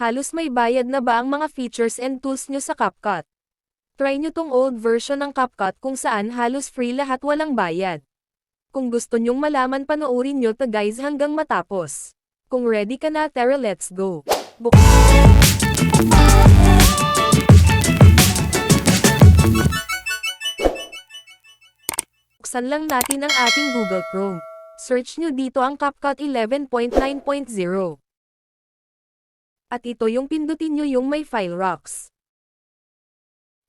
Halos may bayad na ba ang mga features and tools nyo sa CapCut? Try nyo tong old version ng CapCut kung saan halos free lahat walang bayad. Kung gusto nyong malaman panoorin nyo to guys hanggang matapos. Kung ready ka na tara let's go. Buk Buksan lang natin ang ating Google Chrome. Search nyo dito ang CapCut 11.9.0. At ito yung pindutin nyo yung may file rocks.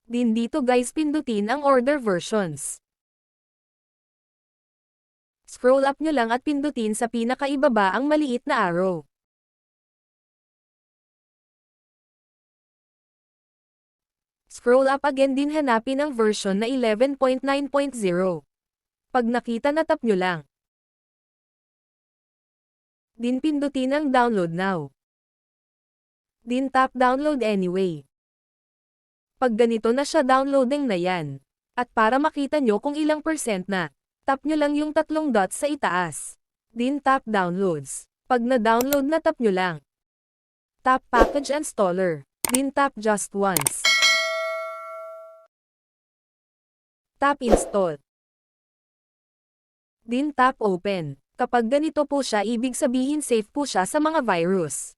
Din dito guys pindutin ang order versions. Scroll up nyo lang at pindutin sa pinakaibaba ang maliit na arrow. Scroll up again din hanapin ang version na 11.9.0. Pag nakita na tap nyo lang. Din pindutin ang download now. Din tap download anyway. Pag ganito na siya downloading na yan. At para makita nyo kung ilang percent na, tap nyo lang yung tatlong dots sa itaas. Din tap downloads. Pag na-download na tap nyo lang. Tap package installer. Din tap just once. Tap install. Din tap open. Kapag ganito po siya ibig sabihin safe po siya sa mga virus.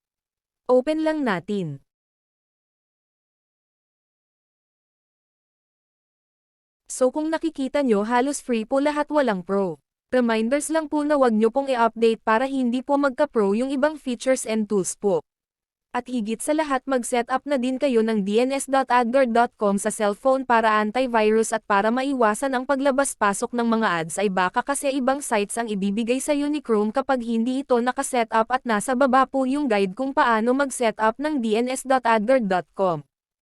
Open lang natin. So kung nakikita nyo halos free po lahat walang pro. Reminders lang po na wag nyo pong i-update para hindi po magka-pro yung ibang features and tools po. At higit sa lahat mag-set up na din kayo ng dns.adguard.com sa cellphone para antivirus at para maiwasan ang paglabas-pasok ng mga ads ay baka kasi ibang sites ang ibibigay sa ni Chrome kapag hindi ito nakaset up at nasa baba po yung guide kung paano mag-set up ng dns.adguard.com.